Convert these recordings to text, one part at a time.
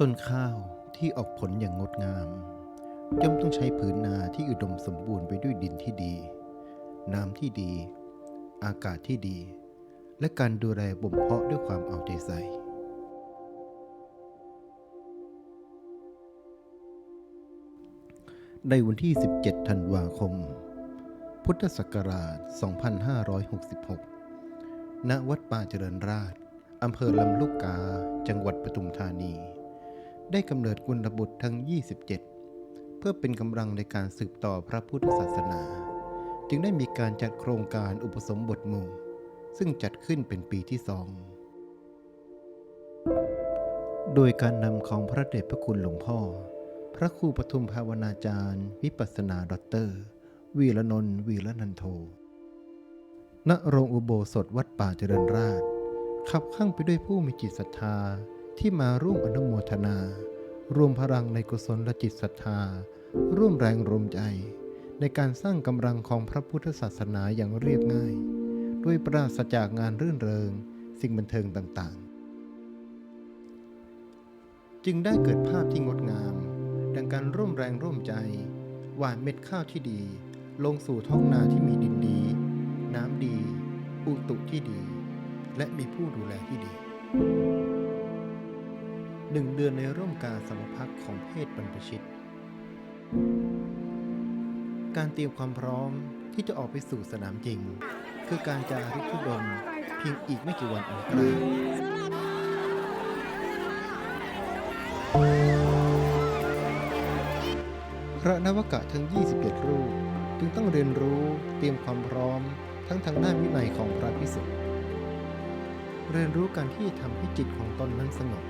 ต้นข้าวที่ออกผลอย่างงดงาม ย่อมต้องใช้ผืนนาที่อุดมสมบูรณ์ไปด้วยดินที่ดี น้ำที่ดี อากาศที่ดี และการดูแลบ่มเพาะด้วยความเอาใจใส่ในวันที่ 17 ธันวาคม พุทธศักราช 2566 ณ วัดป่าเจริญราษฎร์อำเภอลำลูกกา จังหวัดปทุมธานี ได้กำเนิดกุลบุตรทั้ง 27 เพื่อเป็นกำลังในการสืบต่อพระพุทธศาสนา จึงได้มีการจัดโครงการอุปสมบทหมู่ ซึ่งจัดขึ้นเป็นปีที่สอง โดยการนำของพระเดชพระคุณหลวงพ่อ พระครูปทุมภาวนาจารย์ วิปัสนาด็อกเตอร์ วีระนนท์วีระนันโท ณ โรงอุโบสถวัดป่าเจริญราษฎร์ขับข้างไปด้วยผู้มีจิตศรัทธา ที่มาร่วมอนุโมทนา รวมพลังในกุศลและจิตศรัทธา ร่วมแรงรวมใจ ในการสร้างกำลังของพระพุทธศาสนาอย่างเรียบง่าย ด้วยปราศจากงานรื่นเริง สิ่งบันเทิงต่างๆ จึงได้เกิดภาพที่งดงาม ดังการร่วมแรงร่วมใจหว่านเม็ดข้าวที่ดี ลงสู่ท้องนาที่มีดินดี น้ำดี อุตุที่ดี และมีผู้ดูแลที่ดี หนึ่งเดือนในร่มกาสมพักของเพศบรรพชิต การเตรียมความพร้อมที่จะออกไปสู่สนามจริง คือการจาริกทุดงเพียงอีกไม่กี่วันอันใกล้พระนวกะทั้ง 21 รูป จึงต้องเรียนรู้เตรียมความพร้อมทั้งทางด้านวินัยของพระพิสุทธิ์เรียนรู้การที่ทำให้จิตของตนนั้นสงบ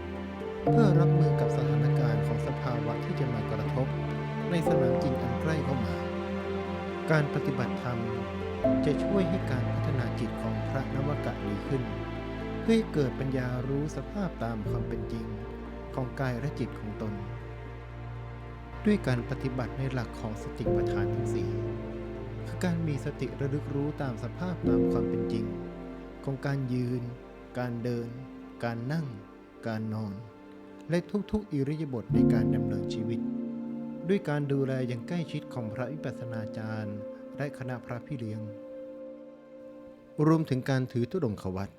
เพื่อรับมือกับสถานการณ์ของสภาวะที่จะมากระทบ ในสนามจริงอันใกล้เข้ามา การปฏิบัติธรรมจะช่วยให้การพัฒนาจิตของพระนวกะดีขึ้น เพื่อให้เกิดปัญญารู้สภาพตามความเป็นจริงของกายและจิตของตน ด้วยการปฏิบัติในหลักของสติปัฏฐานทั้งสี่คือการมีสติระลึกรู้ตามสภาพตามความเป็นจริง ของการยืน การเดิน การนั่ง การนอน และทุกๆ อิริยาบถในการดำเนินชีวิต ด้วยการดูแลอย่างใกล้ชิดของพระวิปัสสนาจารย์ และคณะพระพี่เลี้ยง รวมถึงการถือธุดงควัต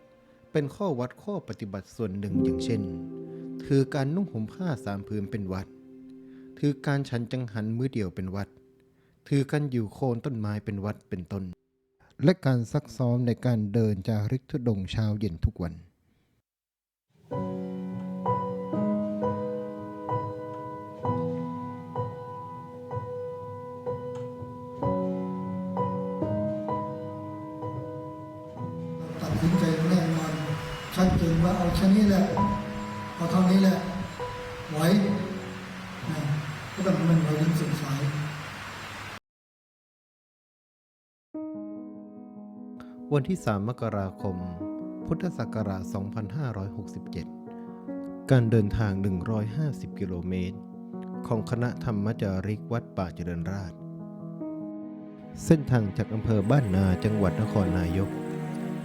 เป็นข้อวัดข้อปฏิบัติส่วนหนึ่งอย่างเช่น ถือการนุ่งห่มผ้าสามผืนเป็นวัด ถือการฉันจังหันมือเดียวเป็นวัด ถือการอยู่โคนต้นไม้เป็นวัดเป็นต้น และการซักซ้อมในการเดินจาริกธุดงเช้าเย็นทุกวัน ว่าเอาแค่นี้แหละเอาเท่านี้แหละไหวนะก็ต้องมันไหวจนสุดสายวันที่ 3 มกราคม พุทธศักราช 2567 การเดินทาง 150 กิโลเมตร ของคณะธรรมจาริกวัดป่าเจริญราษฎร์เส้นทางจากอำเภอบ้านนาจังหวัดนครนายก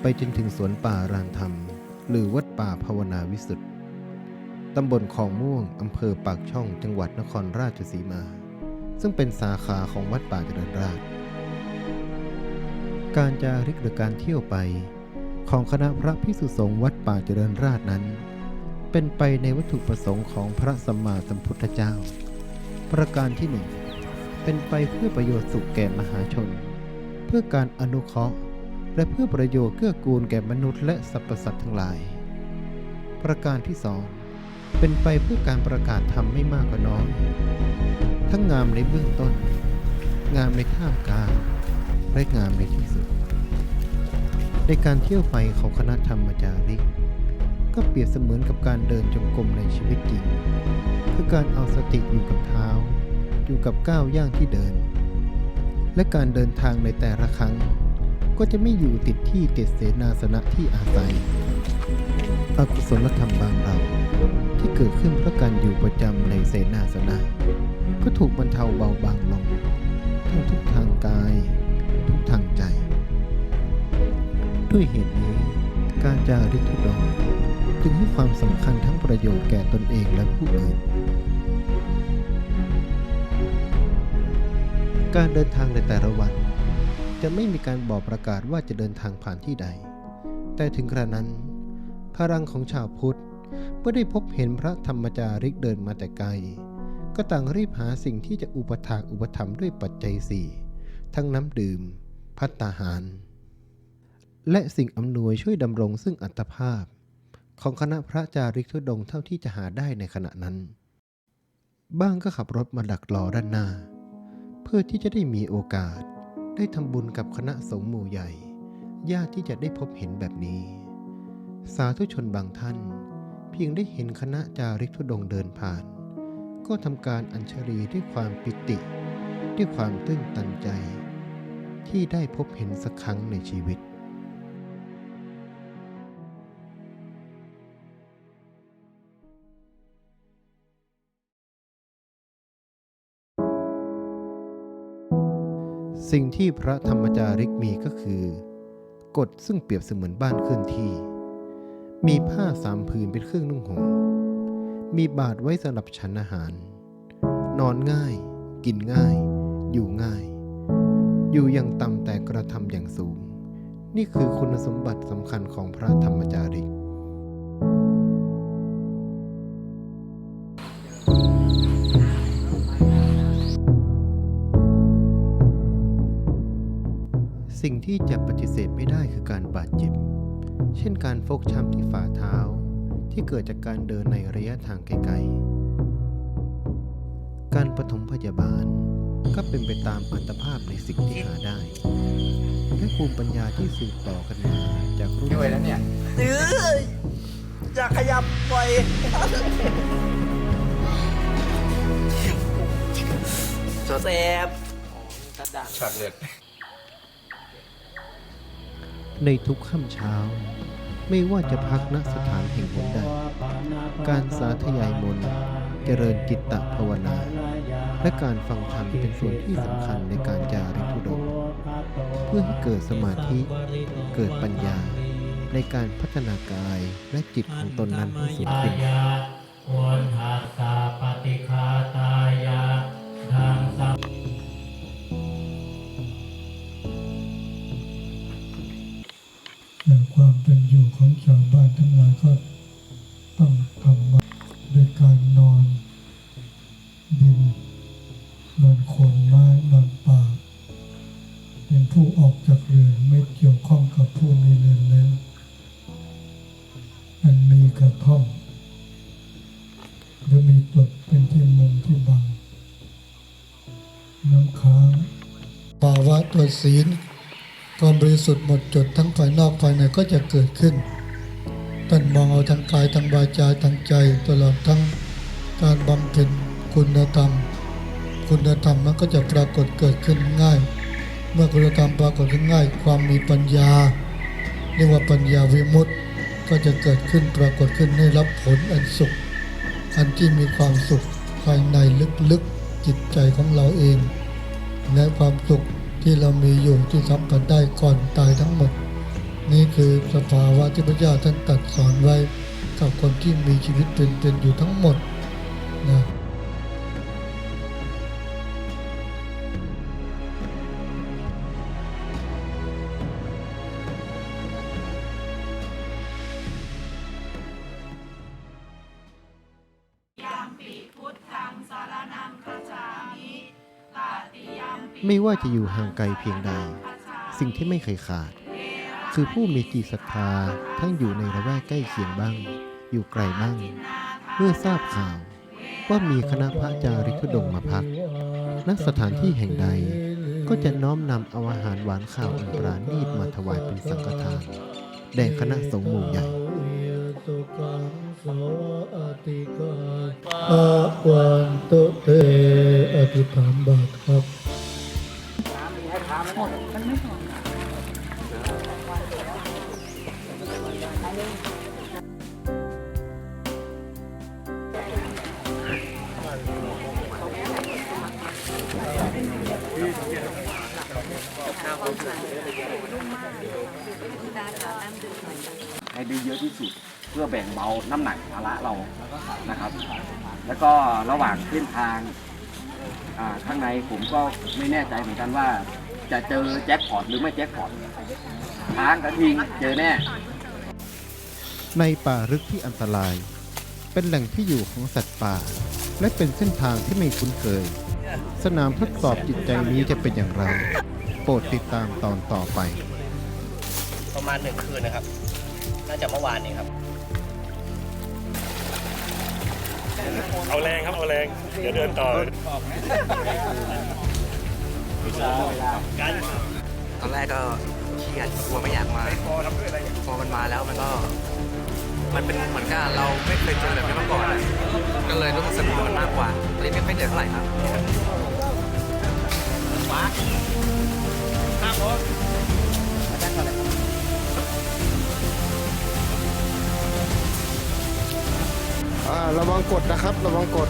ไปจนถึงสวนป่ารานธรรม หรือวัดป่าภาวนาวิสุทธิ์ตำบลคลองม่วง อำเภอปากช่อง จังหวัดนครราชสีมา ซึ่งเป็นสาขาของวัดป่าเจริญราษฎร์การจาริกหรือการเที่ยวไป ของคณะพระพิสุสงฆ์วัดป่าเจริญราษฎร์นั้น เป็นไปในวัตถุประสงค์ของพระสัมมาสัมพุทธเจ้า ประการที่หนึ่งเป็นไปเพื่อประโยชน์สุขแก่มหาชน เพื่อการอนุเคราะห์ และเพื่อประโยชน์เกื้อกูลแก่มนุษย์และสรรพสัตว์ทั้งหลาย ประการที่สองเป็นไปเพื่อการประกาศธรรมไม่มากกว่าน้อย ทั้งงามในเบื้องต้น งามในท่ามกลาง และงามในที่สุด ในการเที่ยวไปของคณะธรรมจาริก ก็เปรียบเสมือนกับการเดินจงกรมในชีวิตจริง คือการเอาสติอยู่กับเท้า อยู่กับก้าวย่างที่เดิน และการเดินทางในแต่ละครั้ง ก็จะไม่อยู่ติดที่ติดเสนาสนะที่อาศัยอกุศลธรรมบางเราที่เกิดขึ้นเพราะการอยู่ประจำในเสนาสนะ ก็ถูกบรรเทาเบาบางลงทั้งทุกทางกาย ทุกทางใจ ด้วยเหตุนี้ การจาริกทุดงจึงให้ความสำคัญทั้งประโยชน์แก่ตนเองและผู้อื่น การเดินทางในแต่ละวัน จะไม่มีการบอกประกาศว่าจะเดินทางผ่านที่ใด แต่ถึงกระนั้น พลังของชาวพุทธเมื่อได้พบเห็นพระธรรมจาริกเดินมาแต่ไกล ก็ต่างรีบหาสิ่งที่จะอุปถากอุปถัมภ์ด้วยปัจจัยสี่ทั้งน้ำดื่ม พัตตาหาร และสิ่งอำนวยช่วยดำรงซึ่งอัตภาพ ของคณะพระจาริกทุดงเท่าที่จะหาได้ในขณะนั้น บ้างก็ขับรถมาดักรอด้านหน้า เพื่อที่จะได้มีโอกาส ได้ทำบุญกับคณะสงฆ์หมู่ใหญ่ ยากที่จะได้พบเห็นแบบนี้ สาธุชนบางท่าน เพียงได้เห็นคณะจาริกทุดงค์เดินผ่าน ก็ทำการอัญชลีด้วยความปิติ ด้วยความตื้นตันใจ ที่ได้พบเห็นสักครั้งในชีวิต สิ่งที่พระธรรมจาริกมีก็คือ กฎซึ่งเปรียบเสมือนบ้านเคลื่อนที่ มีผ้าสามผืนเป็นเครื่องนุ่งห่มมีบาทไว้สำหรับฉันอาหาร นอนง่าย กินง่าย อยู่ง่าย อยู่อย่างต่ำแต่กระทำอย่างสูง นี่คือคุณสมบัติสำคัญของพระธรรมจาริก สิ่งที่จะปฏิเสธไม่ได้คือการบาดเจ็บ เช่นการฟกช้ำที่ฝ่าเท้า ที่เกิดจากการเดินในระยะทางไกลๆ การปฐมพยาบาลก็เป็นไปตามอัตภาพในสิ่งที่หาได้และภูมิปัญญาที่สืบต่อกันมาจากรุ่นด้วยแล้วเนี่ยเอ้ยอย่าขยับปล่อยแสบช็อตเลือด ในทุกค่ำเช้า ไม่ว่าจะพักณสถานแห่งหนใด การสาธยายมนต์เจริญจิตตภาวนา และการฟังธรรมเป็นส่วนที่สำคัญในการจาริกธุดงเพื่อให้เกิดสมาธิ เกิดปัญญา ในการพัฒนากายและจิตของตนนั้นให้สูงขึ้นวนหัสสะปฏิคาตายะทางสัม แต่ความเป็นอยู่ของชาวบ้านทั้งหลายก็ต้องทำมาโดยการนอนดินนอนโคนไม้นอนป่า เป็นผู้ออกจากเรือนไม่เกี่ยวข้องกับผู้มีเรือนแล้วมันมีกระท่อมหรือมีตดเป็นที่มุงที่บัง น้ำค้าง ภาวะตัวศีล ความบริสุทธิ์หมดจดทั้งภายนอกภายในก็จะเกิดขึ้นท่านมองเอาทางกายทางวาจาทางใจตลอดทั้งการบำเพ็ญคุณธรรม คุณธรรมนั้นก็จะปรากฏเกิดขึ้นง่าย เมื่อคุณธรรมปรากฏขึ้นง่าย ความมีปัญญา เรียกว่าปัญญาวิมุตติก็จะเกิดขึ้นปรากฏขึ้นได้รับผลอันสุข อันที่มีความสุขภายในลึกๆจิตใจของเราเอง และความสุข ที่เรามีอยู่ที่สัมผัสได้ก่อนตายทั้งหมด นี่คือสภาวะที่พระเจ้าท่านตัดสอนไว้กับคนที่มีชีวิตเป็นๆอยู่ทั้งหมดนะ ไม่ว่าจะอยู่ห่างไกลเพียงใด สิ่งที่ไม่เคยขาด คือผู้มีจิตศรัทธาทั้งอยู่ในระแวกใกล้เคียงบ้าง อยู่ไกลบ้าง เมื่อทราบข่าว ว่ามีคณะพระจาริกธุดงมาพักณสถานที่แห่งใดก็จะน้อมนำเอาอาหารหวานข้าวอันปราณีตมาถวายเป็นสังฆทานแด่คณะสงฆ์หมู่ใหญ่อาวันตุเตอธิษฐานบา ให้ได้เยอะที่สุดเพื่อแบ่งเบาน้ำหนักภาระเรานะครับ แล้วก็ระหว่างเส้นทางอ่าข้างในผมก็ไม่แน่ใจเหมือนกันว่า จะเจอแจ็คพอตหรือไม่แจ็คพอตช้างกระทิงเจอแน่ ในป่าลึกที่อันตราย เป็นแหล่งที่อยู่ของสัตว์ป่า และเป็นเส้นทางที่ไม่คุ้นเคย สนามทดสอบจิตใจนี้จะเป็นอย่างไร โปรดติดตามตอนต่อไป ประมาณหนึ่งคืนนะครับ น่าจะเมื่อวานนี้ครับ เอาแรงครับ เอาแรง เดี๋ยวเดินต่อ ตอนแรกก็เครียดกลัวไม่อยากมา พอมันมาแล้วมันก็ มันเป็นเหมือนกับเราไม่เคยเจอแบบนี้มาก่อนอะก็เลยรู้สึกสนุกกับมันมากกว่าเลยไม่ค่อยเหนื่อยเท่าไหร่ครับว้าห้าคนระวังกดนะครับ ระวังกด